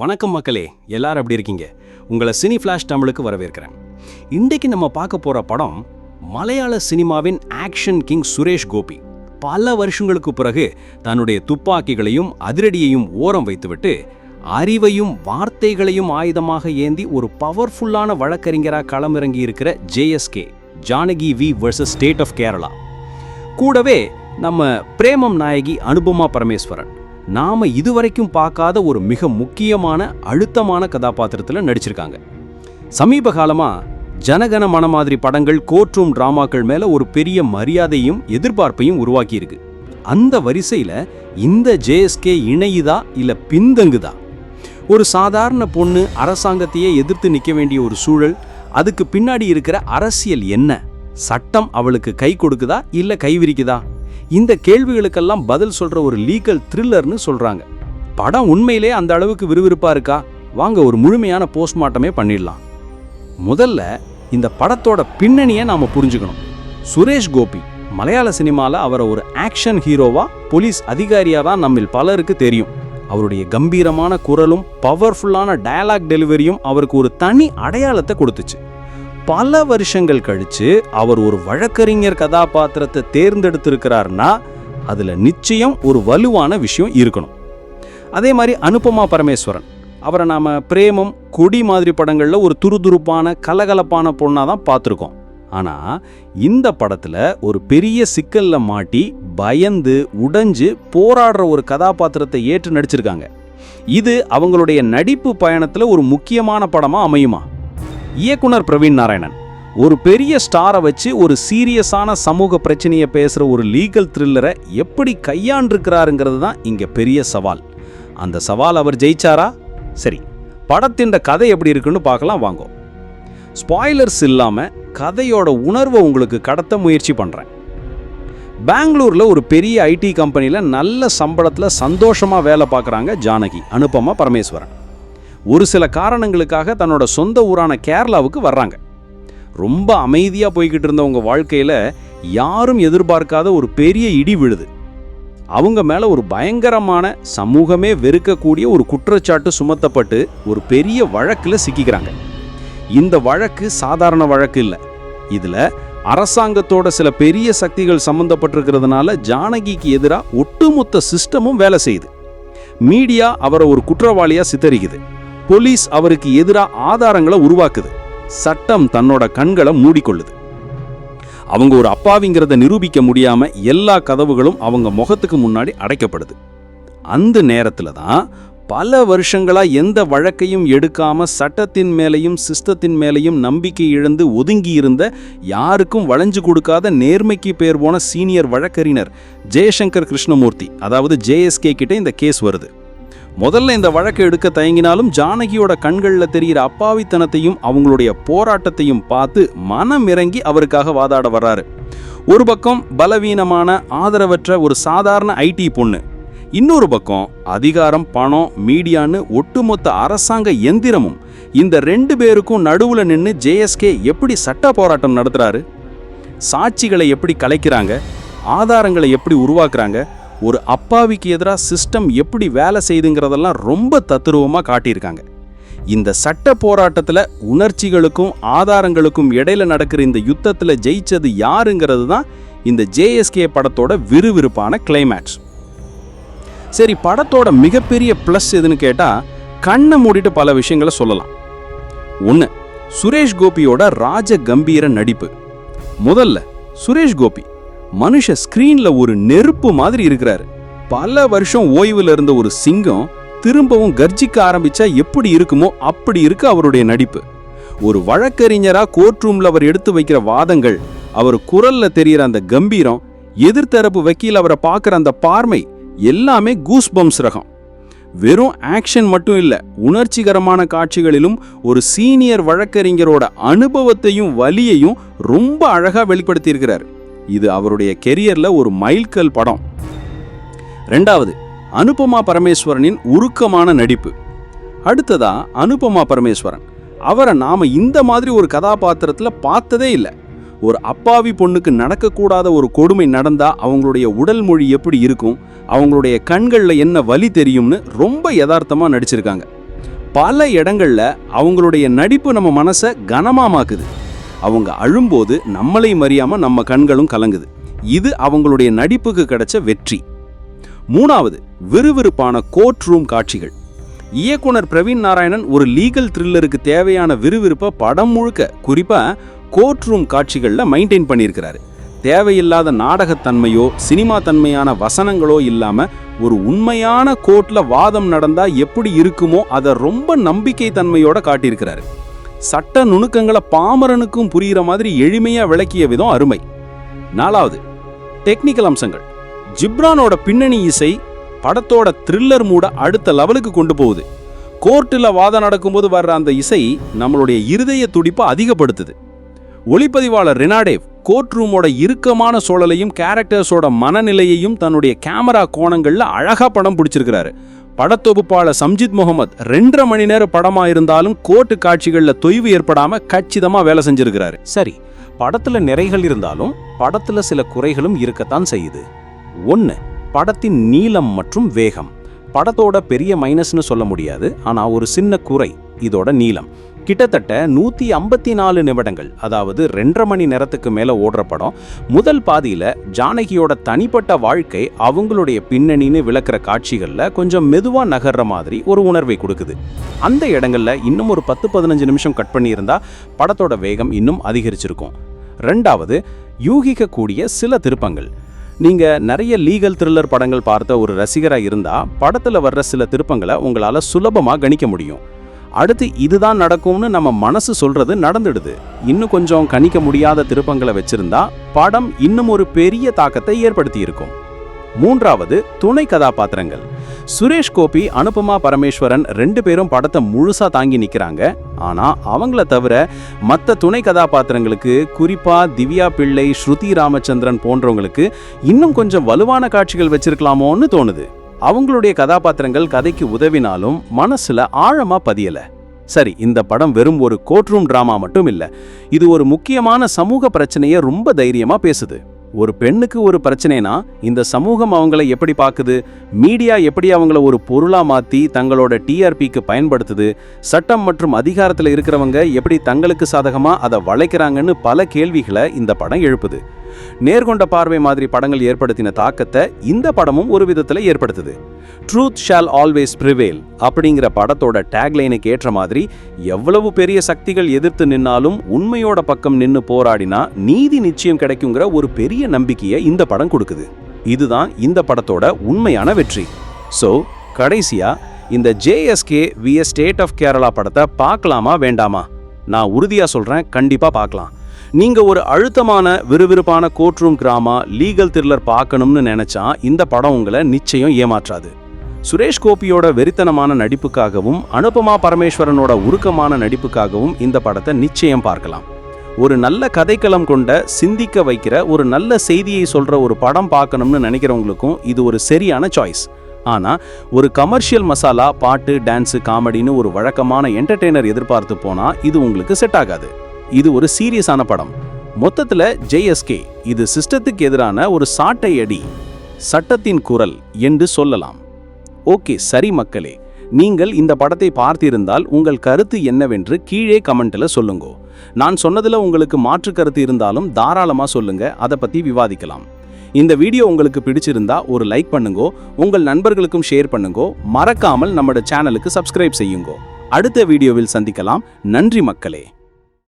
வணக்கம் மக்களே எல்லாரும் எப்படி இருக்கீங்க? உங்களை சினி ஃப்ளாஷ் தமிழுக்கு வரவேற்கிறேன். இன்றைக்கு நம்ம பார்க்க போகிற படம் மலையாள சினிமாவின் ஆக்ஷன் கிங் சுரேஷ் கோபி. பல வருஷங்களுக்கு பிறகு தன்னுடைய துப்பாக்கிகளையும் அதிரடியையும் ஓரம் வைத்துவிட்டு அறிவையும் வார்த்தைகளையும் ஆயுதமாக ஏந்தி ஒரு பவர்ஃபுல்லான வழக்கறிஞராக களமிறங்கி இருக்கிற JSK Janaki V versus state of Kerala கூடவே நம்ம பிரேமம் நாயகி அனுபமா பரமேஸ்வரன். நாம் இதுவரைக்கும் பார்க்காத ஒரு மிக முக்கியமான அழுத்தமான கதாபாத்திரத்தில் நடிச்சிருக்காங்க. சமீப காலமாக ஜனகன மன மாதிரி படங்கள் கோற்றும் டிராமாக்கள் மேலே ஒரு பெரிய மரியாதையும் எதிர்பார்ப்பையும் உருவாக்கியிருக்கு. அந்த வரிசையில் இந்த ஜேஎஸ்கே இணையுதா இல்லை பின்தங்குதா? ஒரு சாதாரண பொண்ணு அரசாங்கத்தையே எதிர்த்து நிற்க வேண்டிய ஒரு சூழல் அதுக்கு பின்னாடி இருக்கிற அரசியல் என்ன? சட்டம் அவளுக்கு கை கொடுக்குதா இல்லை கைவிரிக்குதா இந்த கேள்விகளுக்கெல்லாம் பதில் சொல்ற ஒரு லீகல் த்ரில்லர்னு சொல்றாங்க. படம் உண்மையிலே அந்த அளவுக்கு விறுவிறுப்பா இருக்கா? வாங்க ஒரு முழுமையான போஸ்ட்மார்ட்டமே பண்ணிடலாம். முதல்ல இந்த படத்தோட பின்னணியை நாம புரிஞ்சுக்கணும். சுரேஷ் கோபி மலையாள சினிமாவில் அவரை ஒரு ஆக்ஷன் ஹீரோவா போலீஸ் அதிகாரியாக தான் நம்மில் பலருக்கு தெரியும். அவருடைய கம்பீரமான குரலும் பவர்ஃபுல்லான டயலாக் டெலிவரியும் அவருக்கு ஒரு தனி அடையாளத்தை கொடுத்துச்சு. பல வருஷங்கள் கழித்து அவர் ஒரு வழக்கறிஞர் கதாபாத்திரத்தை தேர்ந்தெடுத்திருக்கிறார்னா அதில் நிச்சயம் ஒரு வலுவான விஷயம் இருக்கணும். அதே மாதிரி அனுபமா பரமேஸ்வரன். அவரை நாம் பிரேமம் கொடி மாதிரி படங்களில் ஒரு துருதுருப்பான கலகலப்பான பொண்ணாக தான் பார்த்துருக்கோம். ஆனால் இந்த படத்தில் ஒரு பெரிய சிக்கலில் மாட்டி பயந்து உடைஞ்சு போராடுற ஒரு கதாபாத்திரத்தை ஏற்று நடிச்சிருக்காங்க. இது அவங்களுடைய நடிப்பு பயணத்தில் ஒரு முக்கியமான படமாக அமையுமா? இயக்குனர் பிரவீன் நாராயணன். ஒரு பெரிய ஸ்டாரை வச்சு ஒரு சீரியஸான சமூக பிரச்சனையை பேசுகிற ஒரு லீகல் த்ரில்லரை எப்படி கையாண்டிருக்கிறாருங்கிறது தான் இங்கே பெரிய சவால். அந்த சவால் அவர் ஜெயிச்சாரா? சரி படத்தின் கதை எப்படி இருக்குன்னு பார்க்கலாம் வாங்கோ. ஸ்பாய்லர்ஸ் இல்லாமல் கதையோட உணர்வை உங்களுக்கு கடத்த முயற்சி பண்ணுறேன் பெங்களூரில் ஒரு பெரிய ஐடி கம்பெனியில் நல்ல சம்பளத்தில் சந்தோஷமாக வேலை பார்க்குறாங்க ஜானகி அனுபமா பரமேஸ்வரன். ஒரு சில காரணங்களுக்காக தன்னோட சொந்த ஊரான கேரளாவுக்கு வர்றாங்க. ரொம்ப அமைதியாக போய்கிட்டு இருந்தவங்க வாழ்க்கையில் யாரும் எதிர்பார்க்காத ஒரு பெரிய இடி விழுது. அவங்க மேலே ஒரு பயங்கரமான சமூகமே வெறுக்கக்கூடிய ஒரு குற்றச்சாட்டு சுமத்தப்பட்டு ஒரு பெரிய வழக்கில் சிக்கிக்கிறாங்க. இந்த வழக்கு சாதாரண வழக்கு இல்லை. இதில் அரசாங்கத்தோட சில பெரிய சக்திகள் சம்மந்தப்பட்டிருக்கிறதுனால ஜானகிக்கு எதிராக ஒட்டுமொத்த சிஸ்டமும் வேலை செய்யுது. மீடியா அவரை ஒரு குற்றவாளியாக சித்தரிக்குது. போலீஸ் அவருக்கு எதிராக ஆதாரங்களை உருவாக்குது. சட்டம் தன்னோட கண்களை மூடிக்கொள்ளுது. அவங்க ஒரு அப்பாவிங்கிறத நிரூபிக்க முடியாம எல்லா கதவுகளும் அவங்க முகத்துக்கு முன்னாடி அடைக்கப்படுது. அந்த நேரத்தில் தான் பல வருஷங்களா எந்த வழக்கையும் எடுக்காம சட்டத்தின் மேலையும் சிஸ்டத்தின் மேலையும் நம்பிக்கை இழந்து ஒதுங்கி இருந்த யாருக்கும் வளைஞ்சு கொடுக்காத நேர்மைக்கு பேர் போன சீனியர் வழக்கறிஞர் ஜெயசங்கர் கிருஷ்ணமூர்த்தி அதாவது ஜேஎஸ்கே கிட்ட இந்த கேஸ் வருது. முதல்ல இந்த வழக்கை எடுக்க தயங்கினாலும் ஜானகியோட கண்களில் தெரிகிற அப்பாவித்தனத்தையும் அவங்களுடைய போராட்டத்தையும் பார்த்து மனம் இறங்கி அவருக்காக வாதாட வர்றாரு. ஒரு பக்கம் பலவீனமான ஆதரவற்ற ஒரு சாதாரண ஐடி பொண்ணு. இன்னொரு பக்கம் அதிகாரம் பணம் மீடியான்னு ஒட்டுமொத்த அரசாங்க எந்திரமும் இந்த ரெண்டு பேருக்கும் நடுவில் நின்று ஜேஎஸ்கே எப்படி சட்ட போராட்டம் நடத்துகிறாரு சாட்சிகளை எப்படி கலைக்கிறாங்க? ஆதாரங்களை எப்படி உருவாக்குறாங்க? ஒரு அப்பாவிக்கு எதிராக சிஸ்டம் எப்படி வேலை செய்துங்கிறதெல்லாம் ரொம்ப தத்துருவமாக காட்டியிருக்காங்க. இந்த சட்ட போராட்டத்தில் உணர்ச்சிகளுக்கும் ஆதாரங்களுக்கும் இடையில நடக்கிற இந்த யுத்தத்தில் ஜெயிச்சது யாருங்கிறது தான் இந்த ஜேஎஸ்கே படத்தோட விறுவிறுப்பான கிளைமேக்ஸ் சரி படத்தோட மிகப்பெரிய ப்ளஸ் எதுன்னு கேட்டால் கண்ணை மூடிட்டு பல விஷயங்களை சொல்லலாம். ஒன்று சுரேஷ் கோபியோட ராஜ கம்பீர நடிப்பு. முதல்ல சுரேஷ் கோபி. மனுஷ ஸ்கிரீன்ல ஒரு நெருப்பு மாதிரி இருக்கிறாரு. பல வருஷம் ஓய்வுல இருந்த ஒரு சிங்கம் திரும்பவும் கர்ஜிக்க ஆரம்பிச்சா எப்படி இருக்குமோ அப்படி இருக்கு அவருடைய நடிப்பு. ஒரு வழக்கறிஞரா கோர்ட் ரூம்ல அவர் எடுத்து வைக்கிற வாதங்கள் அவர் குரல்ல தெரியற அந்த கம்பீரம் எதிர்த்தரப்பு வக்கீல் அவரை பார்க்குற அந்த பார்மை எல்லாமே கூஸ் பம்ஸ் ரகம். வெறும் ஆக்ஷன் மட்டும் இல்லை உணர்ச்சிகரமான காட்சிகளிலும் ஒரு சீனியர் வழக்கறிஞரோட அனுபவத்தையும் வலியையும் ரொம்ப அழகாக வெளிப்படுத்தியிருக்கிறார். இது அவருடைய கெரியரில் ஒரு மைல்கல் படம். ரெண்டாவது அனுபமா பரமேஸ்வரனின் உருக்கமான நடிப்பு. அடுத்ததா அனுபமா பரமேஸ்வரன். அவரை நாம் இந்த மாதிரி ஒரு கதாபாத்திரத்தில் பார்த்ததே இல்லை. ஒரு அப்பாவி பொண்ணுக்கு நடக்கக்கூடாத ஒரு கொடுமை நடந்தால் அவங்களுடைய உடல் மொழி எப்படி இருக்கும் அவங்களுடைய கண்களில் என்ன வலி தெரியும்னு ரொம்ப யதார்த்தமாக நடிச்சிருக்காங்க. பல இடங்கள்ல அவங்களுடைய நடிப்பு நம்ம மனசை கனமாமாக்குது. அவங்க அழும்போது நம்மளை மறியாமல் நம்ம கண்களும் கலங்குது. இது அவங்களுடைய நடிப்புக்கு கிடைச்ச வெற்றி. மூணாவது விறுவிறுப்பான கோர்ட் ரூம் காட்சிகள். இயக்குனர் பிரவீன் நாராயணன் ஒரு லீகல் த்ரில்லருக்கு தேவையான விறுவிறுப்பை படம் முழுக்க குறிப்பாக கோர்ட் ரூம் காட்சிகளில் மெயின்டைன் பண்ணியிருக்கிறாரு. தேவையில்லாத நாடகத்தன்மையோ சினிமா தன்மையான வசனங்களோ இல்லாமல் ஒரு உண்மையான கோர்ட்டில் வாதம் நடந்தால் எப்படி இருக்குமோ அதை ரொம்ப நம்பிக்கை தன்மையோட காட்டியிருக்கிறாரு. சட்ட நுணுக்கங்களை பாமரனுக்கும் புரிகிற மாதிரி எளிமையாக விளக்கிய விதம் அருமை. நாலாவது டெக்னிக்கல் அம்சங்கள். ஜிப்ரானோட பின்னணி இசை படத்தோட த்ரில்லர் மூட அடுத்த லெவலுக்கு கொண்டு போகுது. கோர்ட்டில் வாதம் நடக்கும்போது வர்ற அந்த இசை நம்மளுடைய இருதய துடிப்பை அதிகப்படுத்துது. ஒளிப்பதிவாளர் ரெனாடேவ் கோர்ட் ரூமோட இறுக்கமான சூழலையும் கேரக்டர்ஸோட மனநிலையையும் தன்னுடைய கேமரா கோணங்களில் அழகா படம் பிடிச்சிருக்கிறாரு. படத்தொகுப்பாளர் சம்ஜித் முகமது ரெண்டரை மணி நேர படமா இருந்தாலும் கோர்ட்டு காட்சிகளில் தொய்வு ஏற்படாம கச்சிதமா வேலை செஞ்சிருக்கிறாரு. சரி படத்துல நிறைகள் இருந்தாலும் படத்துல சில குறைகளும் இருக்கத்தான் செய்யுது. ஒன்று படத்தின் நீளம் மற்றும் வேகம். படத்தோட பெரிய மைனஸ்னு சொல்ல முடியாது ஆனால் ஒரு சின்ன குறை. இதோட நீளம். கிட்டத்தட்ட நூற்றி ஐம்பத்தி நாலு நிமிடங்கள் அதாவது ரெண்டரை மணி நேரத்துக்கு மேலே ஓடுற படம். முதல் பாதியில் ஜானகியோட தனிப்பட்ட வாழ்க்கை அவங்களுடைய பின்னணின்னு விளக்குற காட்சிகளில் கொஞ்சம் மெதுவாக நகர்ற மாதிரி ஒரு உணர்வை கொடுக்குது. அந்த இடங்கள்ல இன்னும் ஒரு பத்து பதினஞ்சு நிமிஷம் கட் பண்ணியிருந்தா படத்தோட வேகம் இன்னும் அதிகரிச்சிருக்கும். ரெண்டாவது யூகிக்கக்கூடிய சில திருப்பங்கள். நீங்கள் நிறைய லீகல் த்ரில்லர் படங்கள் பார்த்த ஒரு ரசிகராக இருந்தால் படத்தில் வர்ற சில திருப்பங்களை உங்களால் சுலபமாக கணிக்க முடியும். அடுத்து இதுதான் நடக்கும்னு நம்ம மனசு சொல்றது நடந்துடுது. இன்னும் கொஞ்சம் கணிக்க முடியாத திருப்பங்களை வச்சிருந்தா படம் இன்னும் ஒரு பெரிய தாக்கத்தை ஏற்படுத்தி இருக்கும் மூன்றாவது துணை கதாபாத்திரங்கள். சுரேஷ் கோபி அனுபமா பரமேஸ்வரன் ரெண்டு பேரும் படத்தை முழுசா தாங்கி நிற்கிறாங்க ஆனா அவங்கள தவிர மற்ற துணை கதாபாத்திரங்களுக்கு குறிப்பா திவ்யா பிள்ளை ஸ்ருதி ராமச்சந்திரன் போன்றவங்களுக்கு இன்னும் கொஞ்சம் வலுவான காட்சிகள் வச்சிருக்கலாமோன்னு தோணுது. அவங்களுடைய கதாபாத்திரங்கள் கதைக்கு உதவினாலும் மனசுல ஆழமா பதியல. சரி இந்த படம் வெறும் ஒரு கோர்ட் ரூம் டிராமா மட்டும் இல்ல. இது ஒரு முக்கியமான சமூக பிரச்சனையை ரொம்ப தைரியமா பேசுது. ஒரு பெண்ணுக்கு ஒரு பிரச்சனைனா இந்த சமூகம் அவங்கள எப்படி பார்க்குது மீடியா எப்படி அவங்கள ஒரு பொருளாக மாற்றி தங்களோட டிஆர்பிக்கு பயன்படுத்துது? சட்டம் மற்றும் அதிகாரத்தில் இருக்கிறவங்க எப்படி தங்களுக்கு சாதகமாக அதை வளைக்கிறாங்கன்னு பல கேள்விகளை இந்த படம் எழுப்புது. நேர்கொண்ட பார்வை மாதிரி படங்கள் ஏற்படுத்தின தாக்கத்தை இந்த படமும் ஒரு விதத்தில் ஏற்படுத்துது. ட்ரூத் ஷால் ஆல்வேஸ் ப்ரிவேல் அப்படிங்கிற படத்தோட டேக்லைனுக்கு ஏற்ற மாதிரி எவ்வளவு பெரிய சக்திகள் எதிர்த்து நின்னாலும் உண்மையோட பக்கம் நின்னு போராடினா நீதி நிச்சயம் கிடைக்குங்கிற ஒரு பெரிய நம்பிக்கையை இந்த படம் கொடுக்குது. இதுதான் இந்த படத்தோட உண்மையான வெற்றி. ஸோ கடைசியா இந்த JSK V state of Kerala படத்தை பார்க்கலாமா வேண்டாமா? நான் உறுதியா சொல்றேன் கண்டிப்பா பார்க்கலாம். நீங்கள் ஒரு அழுத்தமான விறுவிறுப்பான court room drama legal thriller பார்க்கணும்னு நினச்சா இந்த படம் உங்களை நிச்சயம் ஏமாற்றாது. சுரேஷ் கோபியோட வெறித்தனமான நடிப்புக்காகவும் அனுபமா பரமேஸ்வரனோட உருக்கமான நடிப்புக்காகவும் இந்த படத்தை நிச்சயம் பார்க்கலாம். ஒரு நல்ல கதைக்களம் கொண்ட சிந்திக்க வைக்கிற ஒரு நல்ல செய்தியை சொல்கிற ஒரு படம் பார்க்கணும்னு நினைக்கிறவங்களுக்கும் இது ஒரு சரியான சாய்ஸ் ஆனால் ஒரு கமர்ஷியல் மசாலா பாட்டு டான்ஸு காமெடின்னு ஒரு வழக்கமான என்டர்டெய்னர் எதிர்பார்த்து போனால் இது உங்களுக்கு செட் ஆகாது. இது ஒரு சீரியஸான படம். மொத்தத்துல ஜேஎஸ்கே இது சிஸ்டத்துக்கு எதிரான ஒரு சாட்டை அடி சட்டத்தின் குரல் என்று சொல்லலாம். ஓகே சரி மக்களே நீங்கள் இந்த படத்தை பார்த்திருந்தால் உங்கள் கருத்து என்னவென்று கீழே கமெண்ட்ல சொல்லுங்க. நான் சொன்னதுல உங்களுக்கு மாற்று கருத்து இருந்தாலும் தாராளமா சொல்லுங்க அதை பத்தி விவாதிக்கலாம். இந்த வீடியோ உங்களுக்கு பிடிச்சிருந்தா ஒரு லைக் பண்ணுங்கோ உங்கள் நண்பர்களுக்கும் ஷேர் பண்ணுங்கோ மறக்காமல் நம்மளோட சேனலுக்கு சப்ஸ்கிரைப் செய்யுங்கோ. அடுத்த வீடியோவில் சந்திக்கலாம். நன்றி மக்களே.